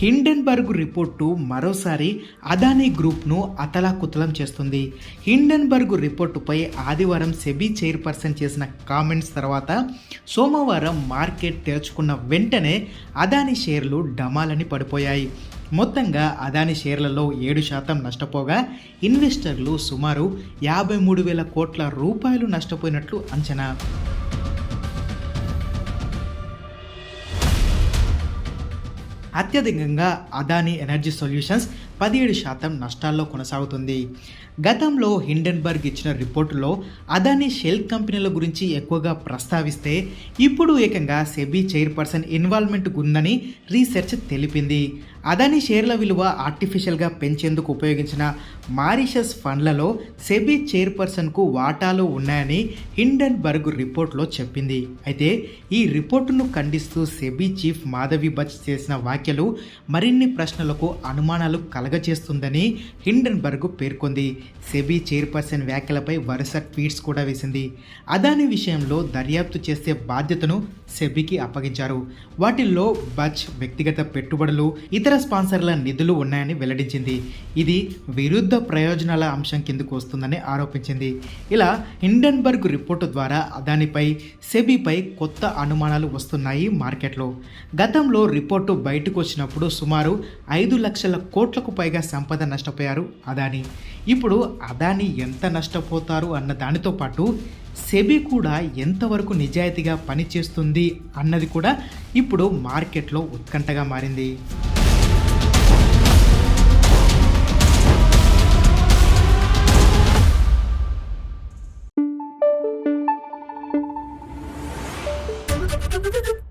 Hindenburg report మరోసారి అదానీ గ్రూప్ను అతలాకుతలం చేస్తుంది. హిండెన్బర్గ్ రిపోర్టుపై ఆదివారం సెబీ చైర్పర్సన్ చేసిన కామెంట్స్ తర్వాత సోమవారం మార్కెట్ తెరుచుకున్న వెంటనే అదానీ షేర్లు డమాలని పడిపోయాయి. మొత్తంగా అదాని షేర్లలో ఏడు శాతం నష్టపోగా ఇన్వెస్టర్లు సుమారు యాభై మూడు వేల కోట్ల రూపాయలు నష్టపోయినట్లు అంచనా. అత్యధికంగా అదానీ ఎనర్జీ సొల్యూషన్స్ పదిహేడు శాతం నష్టాల్లో కొనసాగుతుంది. గతంలో హిండెన్బర్గ్ ఇచ్చిన రిపోర్టులో అదానీ షెల్ కంపెనీల గురించి ఎక్కువగా ప్రస్తావిస్తే ఇప్పుడు ఏకంగా సెబీ చైర్పర్సన్ ఇన్వాల్వ్మెంట్ ఉందని రీసెర్చ్ తెలిపింది. అదాని షేర్ల విలువ ఆర్టిఫిషియల్గా పెంచేందుకు ఉపయోగించిన మారిషస్ ఫండ్లలో సెబీ చైర్పర్సన్కు వాటాలు ఉన్నాయని హిండన్బర్గ్ రిపోర్ట్లో చెప్పింది. అయితే ఈ రిపోర్టును ఖండిస్తూ సెబీ చీఫ్ మాధవి బచ్ చేసిన వ్యాఖ్యలు మరిన్ని ప్రశ్నలకు అనుమానాలు కలగచేస్తుందని హిండెన్బర్గ్ పేర్కొంది. సెబీ చైర్పర్సన్ వ్యాఖ్యలపై వరుస ట్వీట్స్ కూడా వేసింది. అదాని విషయంలో దర్యాప్తు చేసే బాధ్యతను సెబీకి అప్పగించారు. వాటిల్లో బచ్ వ్యక్తిగత పెట్టుబడులు ఇతర స్పాన్సర్ల నిధులు ఉన్నాయని వెల్లడించింది. ఇది విరుద్ధ ప్రయోజనాల అంశం కిందకు వస్తుందని ఆరోపించింది. ఇలా హిండన్బర్గ్ రిపోర్టు ద్వారా అదానిపై సెబీపై కొత్త అనుమానాలు వస్తున్నాయి మార్కెట్లో. గతంలో రిపోర్టు బయటకు వచ్చినప్పుడు సుమారు ఐదు లక్షల కోట్లకు పైగా సంపద నష్టపోయారు అదాని. ఇప్పుడు అదాని ఎంత నష్టపోతారు అన్న దానితో పాటు సెబీ కూడా ఎంతవరకు నిజాయితీగా పనిచేస్తుంది అన్నది కూడా ఇప్పుడు మార్కెట్లో ఉత్కంఠగా మారింది. どっ!